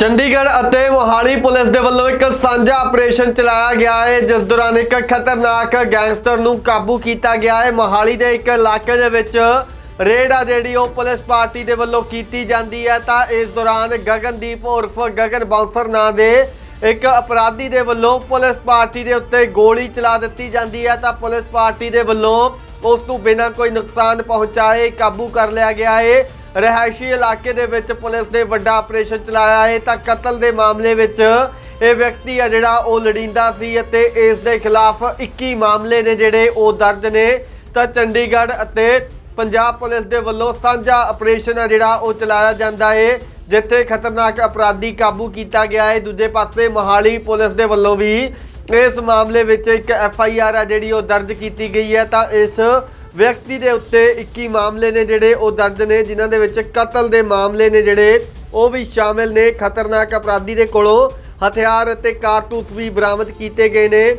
ਚੰਡੀਗੜ੍ਹ ਅਤੇ ਮੋਹਾਲੀ ਪੁਲਿਸ ਦੇ ਵੱਲੋਂ ਇੱਕ ਸਾਂਝਾ ਆਪਰੇਸ਼ਨ ਚਲਾਇਆ ਗਿਆ ਹੈ, ਜਿਸ ਦੌਰਾਨ ਇੱਕ ਖਤਰਨਾਕ ਗੈਂਗਸਟਰ ਨੂੰ ਕਾਬੂ ਕੀਤਾ ਗਿਆ ਹੈ। ਮੋਹਾਲੀ ਦੇ ਇੱਕ ਇਲਾਕੇ ਦੇ ਵਿੱਚ ਰੇਡ ਆ ਜਿਹੜੀ ਉਹ ਪੁਲਿਸ ਪਾਰਟੀ ਦੇ ਵੱਲੋਂ ਕੀਤੀ ਜਾਂਦੀ ਹੈ। ਤਾਂ ਇਸ ਦੌਰਾਨ ਗਗਨਦੀਪ ਉਰਫ ਗਗਨ ਬਾਉਂਸਰ ਨਾਂ ਦੇ ਇੱਕ ਅਪਰਾਧੀ ਦੇ ਵੱਲੋਂ ਪੁਲਿਸ ਪਾਰਟੀ ਦੇ ਉੱਤੇ ਗੋਲੀ ਚਲਾ ਦਿੱਤੀ ਜਾਂਦੀ ਹੈ। ਤਾਂ ਪੁਲਿਸ ਪਾਰਟੀ ਦੇ ਵੱਲੋਂ ਉਸ ਨੂੰ ਬਿਨਾਂ ਕੋਈ ਨੁਕਸਾਨ ਪਹੁੰਚਾਏ ਕਾਬੂ ਕਰ ਲਿਆ ਗਿਆ ਹੈ। ਰਿਹਾਇਸ਼ੀ ਇਲਾਕੇ ਦੇ ਵਿੱਚ ਪੁਲਿਸ ਨੇ ਵੱਡਾ ਆਪਰੇਸ਼ਨ ਚਲਾਇਆ ਹੈ। ਤਾਂ ਕਤਲ ਦੇ ਮਾਮਲੇ ਵਿੱਚ ਇਹ ਵਿਅਕਤੀ ਆ ਜਿਹੜਾ ਉਹ ਲੜਿੰਦਾ ਸੀ ਅਤੇ ਇਸ ਦੇ ਖਿਲਾਫ 21 ਮਾਮਲੇ ਨੇ ਜਿਹੜੇ ਉਹ ਦਰਜ ਨੇ। ਤਾਂ ਚੰਡੀਗੜ੍ਹ ਅਤੇ ਪੰਜਾਬ ਪੁਲਿਸ ਦੇ ਵੱਲੋਂ ਸਾਂਝਾ ਆਪਰੇਸ਼ਨ ਆ ਜਿਹੜਾ ਉਹ ਚਲਾਇਆ ਜਾਂਦਾ ਹੈ, ਜਿੱਥੇ ਖਤਰਨਾਕ ਅਪਰਾਧੀ ਕਾਬੂ ਕੀਤਾ ਗਿਆ ਹੈ। ਦੂਜੇ ਪਾਸੇ ਮੋਹਾਲੀ ਪੁਲਿਸ ਦੇ ਵੱਲੋਂ ਵੀ ਇਸ ਮਾਮਲੇ ਵਿੱਚ ਇੱਕ ਐਫ ਆਈ ਆਰ ਆ ਜਿਹੜੀ ਉਹ ਦਰਜ ਕੀਤੀ ਗਈ ਹੈ। ਤਾਂ ਇਸ ਵਿਅਕਤੀ ਦੇ ਉੱਤੇ 21 ਮਾਮਲੇ ਨੇ ਜਿਹੜੇ ਉਹ ਦਰਜ ਨੇ, ਜਿਨ੍ਹਾਂ ਦੇ ਵਿੱਚ ਕਤਲ ਦੇ ਮਾਮਲੇ ਨੇ ਜਿਹੜੇ, ਉਹ ਵੀ ਸ਼ਾਮਿਲ ਨੇ। ਖਤਰਨਾਕ ਅਪਰਾਧੀ ਦੇ ਕੋਲੋਂ ਹਥਿਆਰ ਅਤੇ ਕਾਰਤੂਸ ਵੀ ਬਰਾਮਦ ਕੀਤੇ ਗਏ ਨੇ।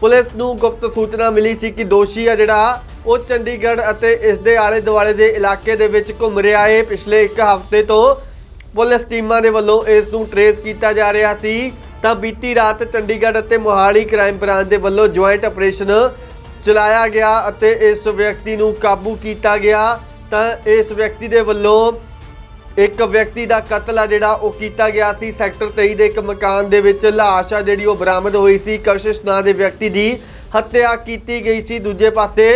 ਪੁਲਿਸ ਨੂੰ ਗੁਪਤ ਸੂਚਨਾ ਮਿਲੀ ਸੀ ਕਿ ਦੋਸ਼ੀ ਆ ਜਿਹੜਾ, ਉਹ ਚੰਡੀਗੜ੍ਹ ਅਤੇ ਇਸ ਦੇ ਆਲੇ ਦੁਆਲੇ ਦੇ ਇਲਾਕੇ ਦੇ ਵਿੱਚ ਘੁੰਮ ਰਿਹਾ ਏ। ਪਿਛਲੇ ਇੱਕ ਹਫ਼ਤੇ ਤੋਂ ਪੁਲਿਸ ਟੀਮਾਂ ਦੇ ਵੱਲੋਂ ਇਸ ਨੂੰ ਟਰੇਸ ਕੀਤਾ ਜਾ ਰਿਹਾ ਸੀ। ਤਾਂ ਬੀਤੀ ਰਾਤ ਚੰਡੀਗੜ੍ਹ ਅਤੇ ਮੋਹਾਲੀ ਕ੍ਰਾਈਮ ਬ੍ਰਾਂਚ ਦੇ ਵੱਲੋਂ ਜੁਆਇੰਟ ਆਪਰੇਸ਼ਨ ਚਲਾਇਆ ਗਿਆ ਅਤੇ ਇਸ ਵਿਅਕਤੀ ਨੂੰ ਕਾਬੂ ਕੀਤਾ ਗਿਆ, ਤਾਂ ਇਸ ਵਿਅਕਤੀ ਦੇ ਵੱਲੋਂ ਇੱਕ ਵਿਅਕਤੀ ਦਾ ਕਤਲ ਆ ਜਿਹੜਾ ਉਹ ਕੀਤਾ ਗਿਆ ਸੀ। ਸੈਕਟਰ 23 ਦੇ ਇੱਕ ਮਕਾਨ ਦੇ ਵਿੱਚ ਲਾਸ਼ ਆ ਜਿਹੜੀ ਉਹ ਬਰਾਮਦ ਹੋਈ ਸੀ। ਕਸ਼ਿਸ਼ ਨਾਂ ਦੇ ਵਿਅਕਤੀ ਦੀ ਹੱਤਿਆ ਕੀਤੀ ਗਈ ਸੀ। ਦੂਜੇ ਪਾਸੇ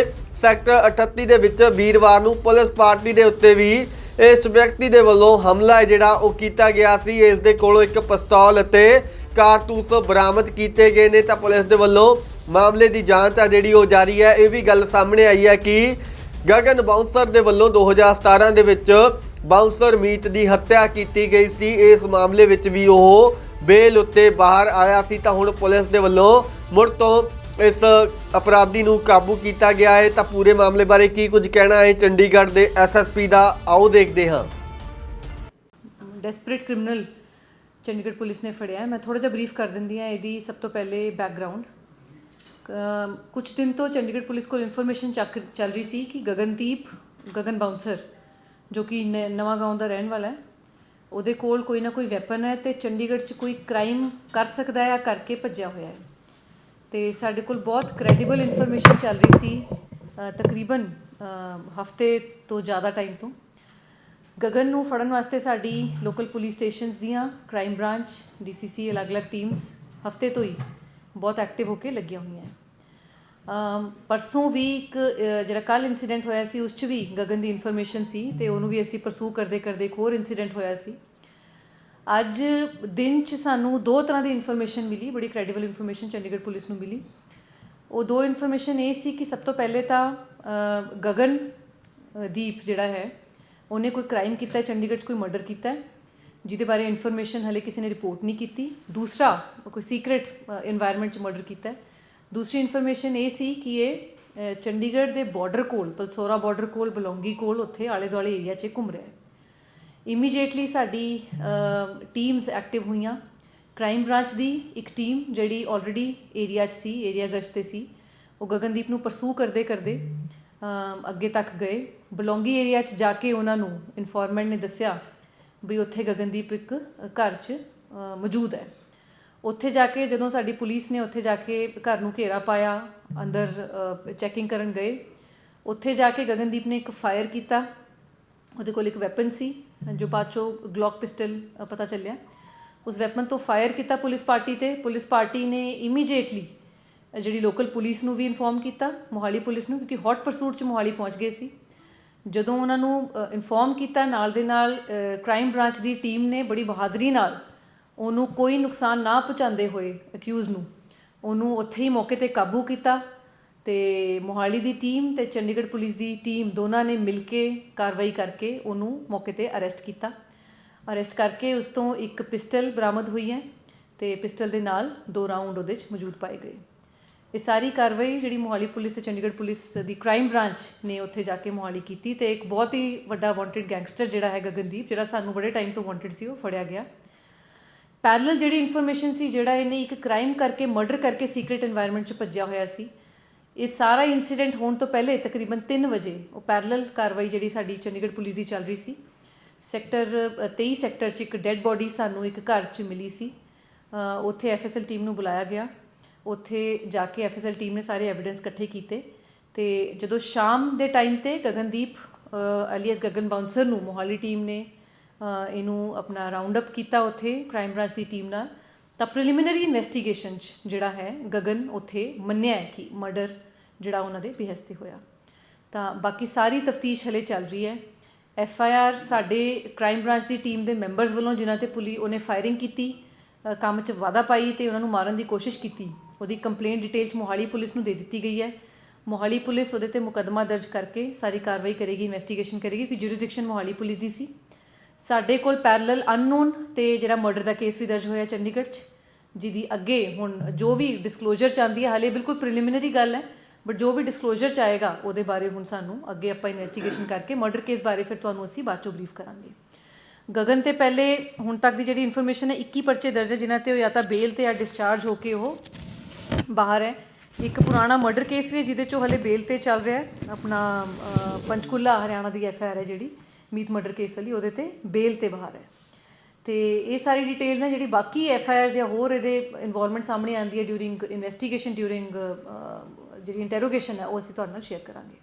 ਸੈਕਟਰ 38 ਦੇ ਵਿੱਚ ਵੀਰਵਾਰ ਨੂੰ ਪੁਲਿਸ ਪਾਰਟੀ ਦੇ ਉੱਤੇ ਵੀ ਇਸ ਵਿਅਕਤੀ ਦੇ ਵੱਲੋਂ ਹਮਲਾ ਜਿਹੜਾ ਉਹ ਕੀਤਾ ਗਿਆ ਸੀ। ਇਸ ਦੇ ਕੋਲੋਂ ਇੱਕ ਪਿਸਤੌਲ ਅਤੇ ਕਾਰਤੂਸ ਬਰਾਮਦ ਕੀਤੇ ਗਏ ਨੇ। ਤਾਂ ਪੁਲਿਸ ਦੇ ਵੱਲੋਂ ਮਾਮਲੇ ਦੀ ਜਾਂਚ ਆ ਜਿਹੜੀ ਉਹ ਜਾਰੀ ਹੈ, ਇਹ ਵੀ ਗੱਲ ਸਾਹਮਣੇ ਆਈ ਹੈ ਕਿ ਗਗਨ ਬਾਉਂਸਰ ਦੇ ਵੱਲੋਂ 2017 ਦੇ ਵਿੱਚ ਬਾਉਂਸਰ ਮੀਤ ਦੀ ਹੱਤਿਆ ਕੀਤੀ ਗਈ ਸੀ। ਇਸ ਮਾਮਲੇ ਵਿੱਚ ਵੀ ਉਹ ਬੇਲ ਉੱਤੇ ਬਾਹਰ ਆਇਆ ਸੀ ਤਾਂ ਹੁਣ ਪੁਲਿਸ ਦੇ ਵੱਲੋਂ ਮੁੜ ਤੋਂ ਇਸ ਅਪਰਾਧੀ ਨੂੰ ਕਾਬੂ ਕੀਤਾ ਗਿਆ ਹੈ। ਤਾਂ ਪੂਰੇ ਮਾਮਲੇ ਬਾਰੇ ਕੀ ਕੁਝ ਕਹਿਣਾ ਹੈ, ਚੰਡੀਗੜ੍ਹ ਦੇ ਐਸਐਸਪੀ ਦਾ? ਆਓ ਦੇਖਦੇ ਹਾਂ। ਡੈਸਪਰੇਟ ਕ੍ਰਿਮੀਨਲ ਚੰਡੀਗੜ੍ਹ ਪੁਲਿਸ ਨੇ ਫੜਿਆ ਹੈ। ਮੈਂ ਥੋੜਾ ਜਿਹਾ ਬਰੀਫ ਕਰ ਦਿੰਦੀ ਹਾਂ ਇਹਦੀ ਸਭ ਤੋਂ ਪਹਿਲੇ ਬੈਕਗ੍ਰਾਉਂਡ ਕੁਝ ਦਿਨ ਤੋਂ ਚੰਡੀਗੜ੍ਹ ਪੁਲਿਸ ਕੋਲ ਇਨਫੋਰਮੇਸ਼ਨ ਚੱਕ ਚੱਲ ਰਹੀ ਸੀ ਕਿ ਗਗਨਦੀਪ, ਗਗਨ ਬਾਉਂਸਰ ਜੋ ਕਿ ਨਵਾਂ ਗਾਉਂ ਦਾ ਰਹਿਣ ਵਾਲਾ ਹੈ, ਉਹਦੇ ਕੋਲ ਕੋਈ ਨਾ ਕੋਈ ਵੈਪਨ ਹੈ ਤੇ ਚੰਡੀਗੜ੍ਹ 'ਚ ਕੋਈ ਕ੍ਰਾਈਮ ਕਰ ਸਕਦਾ ਹੈ ਕਰਕੇ ਭੱਜਿਆ ਹੋਇਆ ਹੈ। ਤੇ ਸਾਡੇ ਕੋਲ ਬਹੁਤ ਕ੍ਰੈਡੀਬਲ ਇਨਫੋਰਮੇਸ਼ਨ ਚੱਲ ਰਹੀ ਸੀ ਤਕਰੀਬਨ ਹਫ਼ਤੇ ਤੋਂ ਜ਼ਿਆਦਾ ਟਾਈਮ ਤੋਂ। ਗਗਨ ਨੂੰ ਫੜਨ ਵਾਸਤੇ ਸਾਡੀ ਲੋਕਲ ਪੁਲਿਸ ਸਟੇਸ਼ਨਸ ਦੀਆਂ ਕ੍ਰਾਈਮ ਬ੍ਰਾਂਚ ਡੀਸੀਸੀ ਅਲੱਗ-ਅਲੱਗ ਟੀਮਸ ਹਫ਼ਤੇ ਤੋਂ ਹੀ ਬਹੁਤ ਐਕਟਿਵ ਹੋ ਕੇ ਲੱਗੀਆਂ ਹੋਈਆਂ ਪਰਸੋਂ ਵੀ ਇੱਕ ਜਿਹੜਾ ਕੱਲ ਇਨਸੀਡੈਂਟ ਹੋਇਆ ਸੀ, ਉਸ 'ਚ ਵੀ ਗਗਨ ਦੀ ਇਨਫੋਰਮੇਸ਼ਨ ਸੀ ਤੇ ਉਹਨੂੰ ਵੀ ਅਸੀਂ ਪਰਸੂ ਕਰਦੇ ਕਰਦੇ ਇੱਕ ਹੋਰ ਇਨਸੀਡੈਂਟ ਹੋਇਆ ਸੀ। ਅੱਜ ਦਿਨ 'ਚ ਸਾਨੂੰ ਦੋ ਤਰ੍ਹਾਂ ਦੀ ਇਨਫੋਰਮੇਸ਼ਨ ਮਿਲੀ, ਬੜੀ ਕ੍ਰੈਡੀਬਲ ਇਨਫੋਰਮੇਸ਼ਨ ਚੰਡੀਗੜ੍ਹ ਪੁਲਿਸ ਨੂੰ ਮਿਲੀ। ਉਹ ਦੋ ਇਨਫੋਰਮੇਸ਼ਨ ਇਹ ਸੀ ਕਿ ਸਭ ਤੋਂ ਪਹਿਲੇ ਤਾਂ ਗਗਨ ਦੀਪ ਜਿਹੜਾ ਹੈ, ਉਹਨੇ ਕੋਈ ਕ੍ਰਾਈਮ ਕੀਤਾ ਚੰਡੀਗੜ੍ਹ 'ਚ ਕੋਈ ਮਰਡਰ ਕੀਤਾ ਹੈ। ਜਿਹਦੇ ਬਾਰੇ ਇਨਫੋਰਮੇਸ਼ਨ ਹਲੇ ਕਿਸੇ ਨੇ ਰਿਪੋਰਟ ਨਹੀਂ ਕੀਤੀ। ਦੂਸਰਾ, ਕੋਈ ਸੀਕ੍ਰੀਟ এনवायरमेंट ਚ ਮਰਡਰ ਕੀਤਾ ਹੈ। ਦੂਸਰੀ ਇਨਫੋਰਮੇਸ਼ਨ ਇਹ ਸੀ ਕਿ ਇਹ ਚੰਡੀਗੜ੍ਹ ਦੇ ਬਾਰਡਰ ਕੋਲ, ਪਲਸੋਰਾ ਬਾਰਡਰ ਕੋਲ, ਬਲੌਂਗੀ ਕੋਲ, ਉੱਥੇ ਆਲੇ ਦੁਆਲੇ ਏਰੀਆ 'ਚ ਘੁੰਮ ਰਿਹਾ ਹੈ। ਇਮੀਡੀਏਟਲੀ ਸਾਡੀ ਟੀਮਸ ਐਕਟਿਵ ਹੋਈਆਂ। ਕ੍ਰਾਈਮ ਬ੍ਰਾਂਚ ਦੀ ਇੱਕ ਟੀਮ ਜਿਹੜੀ ਆਲਰੇਡੀ ਏਰੀਆ 'ਚ ਸੀ ਏਰੀਆ ਗਸ਼ਤ ਤੇ ਸੀ, ਉਹ ਗਗਨਦੀਪ ਨੂੰ ਪਰਸੂ ਕਰਦੇ ਕਰਦੇ ਅੱਗੇ ਤੱਕ ਗਏ। ਬਲੌਂਗੀ ਏਰੀਆ 'ਚ ਜਾ ਕੇ ਉਹਨਾਂ ਨੂੰ ਇਨਫੋਰਮੈਂਟ ਨੇ ਦੱਸਿਆ ਵੀ ਉੱਥੇ ਗਗਨਦੀਪ ਇੱਕ ਘਰ 'ਚ ਮੌਜੂਦ ਹੈ। ਉੱਥੇ ਜਾ ਕੇ ਜਦੋਂ ਸਾਡੀ ਪੁਲਿਸ ਨੇ ਉੱਥੇ ਜਾ ਕੇ ਘਰ ਨੂੰ ਘੇਰਾ ਪਾਇਆ, ਅੰਦਰ ਚੈਕਿੰਗ ਕਰਨ ਗਏ, ਉੱਥੇ ਜਾ ਕੇ ਗਗਨਦੀਪ ਨੇ ਇੱਕ ਫਾਇਰ ਕੀਤਾ। ਉਹਦੇ ਕੋਲ ਇੱਕ ਵੈਪਨ ਸੀ, ਜੋ ਬਾਅਦ ਚੋਂ ਗਲੌਕ ਪਿਸਟਲ ਪਤਾ ਚੱਲਿਆ। ਉਸ ਵੈਪਨ ਤੋਂ ਫਾਇਰ ਕੀਤਾ ਪੁਲਿਸ ਪਾਰਟੀ ਤੇ। ਪੁਲਿਸ ਪਾਰਟੀ ਨੇ ਇਮੀਡੀਏਟਲੀ ਜਿਹੜੀ ਲੋਕਲ ਪੁਲਿਸ ਨੂੰ ਵੀ ਇਨਫੋਰਮ ਕੀਤਾ, ਮੋਹਾਲੀ ਪੁਲਿਸ ਨੂੰ, ਕਿਉਂਕਿ ਹੌਟ ਪਰਸੂਟ 'ਚ ਮੋਹਾਲੀ ਪਹੁੰਚ ਗਏ ਸੀ। ਜਦੋਂ ਉਹਨਾਂ ਨੂੰ ਇਨਫੋਰਮ ਕੀਤਾ, ਨਾਲ ਦੇ ਨਾਲ ਕ੍ਰਾਈਮ ਬ੍ਰਾਂਚ ਦੀ ਟੀਮ ਨੇ ਬੜੀ ਬਹਾਦਰੀ ਨਾਲ ਉਹਨੂੰ ਕੋਈ ਨੁਕਸਾਨ ਨਾ ਪਹੁੰਚਾਉਂਦੇ ਹੋਏ ਅਕਿਊਜ਼ ਨੂੰ, ਉਹਨੂੰ ਉੱਥੇ ਹੀ ਮੌਕੇ ਤੇ ਕਾਬੂ ਕੀਤਾ ਤੇ ਮੋਹਾਲੀ ਦੀ ਟੀਮ ਤੇ ਚੰਡੀਗੜ੍ਹ ਪੁਲਿਸ ਦੀ ਟੀਮ ਦੋਨਾਂ ਨੇ ਮਿਲ ਕੇ ਕਾਰਵਾਈ ਕਰਕੇ ਉਹਨੂੰ ਮੌਕੇ ਤੇ ਅਰੈਸਟ ਕੀਤਾ। ਅਰੈਸਟ ਕਰਕੇ ਉਸ ਤੋਂ ਇੱਕ ਪਿਸਟਲ ਬਰਾਮਦ ਹੋਈ ਹੈ ਤੇ ਪਿਸਟਲ ਦੇ ਨਾਲ ਦੋ ਰਾਉਂਡ ਉਹਦੇ 'ਚ ਮੌਜੂਦ ਪਾਏ ਗਏ। ਇਹ ਸਾਰੀ ਕਾਰਵਾਈ ਜਿਹੜੀ ਮੋਹਾਲੀ ਪੁਲਿਸ ਤੇ ਚੰਡੀਗੜ੍ਹ ਪੁਲਿਸ ਦੀ ਕ੍ਰਾਈਮ ਬ੍ਰਾਂਚ ਨੇ ਉੱਥੇ ਜਾ ਕੇ ਮੋਹਾਲੀ ਕੀਤੀ ਤੇ ਇੱਕ ਬਹੁਤ ਹੀ ਵੱਡਾ ਵਾਂਟਡ ਗੈਂਗਸਟਰ ਜਿਹੜਾ ਹੈ ਗਗਨਦੀਪ, ਜਿਹੜਾ ਸਾਨੂੰ ਬੜੇ ਟਾਈਮ ਤੋਂ ਵਾਂਟਡ ਸੀ, ਉਹ ਫੜਿਆ ਗਿਆ। ਪੈਰਲਲ ਜਿਹੜੀ ਇਨਫੋਰਮੇਸ਼ਨ ਸੀ, ਜਿਹੜਾ ਇਹਨੇ ਇੱਕ ਕ੍ਰਾਈਮ ਕਰਕੇ ਮਰਡਰ ਕਰਕੇ ਸੀਕ੍ਰੀਟ এনवायरमेंट 'ਚ ਭੱਜਿਆ ਹੋਇਆ ਸੀ, ਇਹ ਸਾਰਾ ਇਨਸੀਡੈਂਟ ਹੋਣ ਤੋਂ ਪਹਿਲੇ ਤਕਰੀਬਨ 3 ਵਜੇ ਉਹ ਪੈਰਲਲ ਕਾਰਵਾਈ ਜਿਹੜੀ ਸਾਡੀ ਚੰਡੀਗੜ੍ਹ ਪੁਲਿਸ ਦੀ ਚੱਲ ਰਹੀ ਸੀ। ਸੈਕਟਰ 23 ਸੈਕਟਰ 'ਚ ਇੱਕ ਡੈੱਡ ਬੋਡੀ ਸਾਨੂੰ ਇੱਕ ਘਰ 'ਚ ਮਿਲੀ ਸੀ। ਉੱਥੇ ਐਫਐਸਐਲ ਟੀਮ ਨੂੰ ਬੁਲਾਇਆ ਗਿਆ। ਉੱਥੇ ਜਾ ਕੇ ਐਫਐਸਐਲ ਟੀਮ ਨੇ ਸਾਰੇ ਐਵੀਡੈਂਸ ਇਕੱਠੇ ਕੀਤੇ ਤੇ ਜਦੋਂ ਸ਼ਾਮ ਦੇ ਟਾਈਮ ਤੇ ਗਗਨਦੀਪ ਅਲੀਅਸ ਗਗਨ ਬਾਉਂਸਰ ਨੂੰ ਮੋਹਾਲੀ ਟੀਮ ਨੇ ਇਹਨੂੰ ਆਪਣਾ ਰਾਉਂਡ ਅਪ ਕੀਤਾ ਉੱਥੇ ਕ੍ਰਾਈਮ ਬ੍ਰਾਂਚ ਦੀ ਟੀਮ ਨਾਲ, ਤਾਂ ਪ੍ਰੀਲਿਮਿਨਰੀ ਇਨਵੈਸਟੀਗੇਸ਼ਨ 'ਚ ਜਿਹੜਾ ਹੈ ਗਗਨ ਉੱਥੇ ਮੰਨਿਆ ਹੈ ਕਿ ਮਰਡਰ ਜਿਹੜਾ ਉਹਨਾਂ ਦੇ ਬਿਹਸ ਤੇ ਹੋਇਆ। ਤਾਂ ਬਾਕੀ ਸਾਰੀ ਤਫਤੀਸ਼ ਹਲੇ ਚੱਲ ਰਹੀ ਹੈ। ਐਫ ਆਈ ਆਰ ਸਾਡੇ ਕ੍ਰਾਈਮ ਬ੍ਰਾਂਚ ਦੀ ਟੀਮ ਦੇ ਮੈਂਬਰਸ ਵੱਲੋਂ ਜਿਨ੍ਹਾਂ ਤੇ ਪੁਲਿਸ ਉਹਨੇ ਫਾਇਰਿੰਗ ਕੀਤੀ ਕੰਮ 'ਚ ਵਾਧਾ ਪਾਈ ਤੇ ਉਹਨਾਂ ਨੂੰ ਮਾਰਨ ਦੀ ਕੋਸ਼ਿਸ਼ ਕੀਤੀ ਉਹਦੀ ਕੰਪਲੇਂਟ ਡਿਟੇਲਸ ਮੋਹਾਲੀ ਪੁਲਿਸ ਨੂੰ ਦੇ ਦਿੱਤੀ ਗਈ ਹੈ। ਮੋਹਾਲੀ ਪੁਲਿਸ ਉਹਦੇ ਤੇ ਮੁਕੱਦਮਾ ਦਰਜ ਕਰਕੇ ਸਾਰੀ ਕਾਰਵਾਈ ਕਰੇਗੀ ਇਨਵੈਸਟੀਗੇਸ਼ਨ ਕਰੇਗੀ, ਕਿ ਜੁਰਿਸਡਿਕਸ਼ਨ ਮੋਹਾਲੀ ਪੁਲਿਸ ਦੀ ਸੀ। ਸਾਡੇ ਕੋਲ ਪੈਰਲਲ ਅਨਨੋਨ ਤੇ ਜਿਹੜਾ ਮਰਡਰ ਦਾ ਕੇਸ ਵੀ ਦਰਜ ਹੋਇਆ ਚੰਡੀਗੜ੍ਹ 'ਚ, ਜਿਹਦੀ ਅੱਗੇ ਹੁਣ ਜੋ ਵੀ ਡਿਸਕਲੋਜ਼ਰ ਚਾਹੁੰਦੀ ਹੈ, ਹਾਲੇ ਬਿਲਕੁਲ ਪ੍ਰੀਲਿਮਿਨਰੀ ਗੱਲ ਹੈ ਬਟ ਜੋ ਵੀ ਡਿਸਕਲੋਜ਼ਰ ਚਾਹੇਗਾ ਉਹਦੇ ਬਾਰੇ ਹੁਣ ਸਾਨੂੰ ਅੱਗੇ ਆਪਾਂ ਇਨਵੈਸਟੀਗੇਸ਼ਨ ਕਰਕੇ ਮਰਡਰ ਕੇਸ ਬਾਰੇ ਫਿਰ ਤੁਹਾਨੂੰ ਅਸੀਂ ਬਾਅਦ ਚੋਂ ਬਰੀਫ ਕਰਾਂਗੇ। ਗਗਨ ਤੇ ਪਹਿਲੇ ਹੁਣ ਤੱਕ ਦੀ ਜਿਹੜੀ ਇਨਫੋਰਮੇਸ਼ਨ ਹੈ 21 ਪਰਚੇ ਦਰਜ ਹੈ, ਜਿਨ੍ਹਾਂ ਤੇ ਉਹ ਜਾਂ ਤਾਂ ਬੇਲ ਤੇ ਜਾਂ ਡਿਸਚਾਰਜ ਹੋ ਕੇ ਉਹ ਬਾਹਰ ਹੈ। ਇੱਕ ਪੁਰਾਣਾ ਮਰਡਰ ਕੇਸ ਵੀ ਹੈ ਜਿਹਦੇ ਚੋਂ ਹਲੇ ਬੇਲ ਤੇ ਚੱਲ ਰਿਹਾ ਹੈ। ਆਪਣਾ ਅ, ਪੰਚਕੂਲਾ ਹਰਿਆਣਾ ਦੀ ਐਫ ਆਈ ਆਰ ਹੈ ਜਿਹੜੀ ਮੀਤ ਮਰਡਰ ਕੇਸ ਵਾਲੀ ਉਹਦੇ ਤੇ ਬੇਲ ਤੇ ਬਾਹਰ ਹੈ। ਤੇ ਇਹ ਸਾਰੀ ਡਿਟੇਲਸ ਨੇ ਜਿਹੜੀ ਬਾਕੀ ਐਫ ਆਈ ਆਰ ਜਾਂ ਹੋਰ ਇਹਦੇ ਇਨਵੋਲਵਮੈਂਟ ਸਾਹਮਣੇ ਆਉਂਦੀ ਹੈ ਡਿਊਰਿੰਗ ਇਨਵੈਸਟੀਗੇਸ਼ਨ ਡਿਊਰਿੰਗ ਜਿਹੜੀ ਇੰਟਰੋਗੇਸ਼ਨ ਹੈ ਉਹ ਅਸੀਂ ਤੁਹਾਡੇ ਨਾਲ ਸ਼ੇਅਰ ਕਰਾਂਗੇ।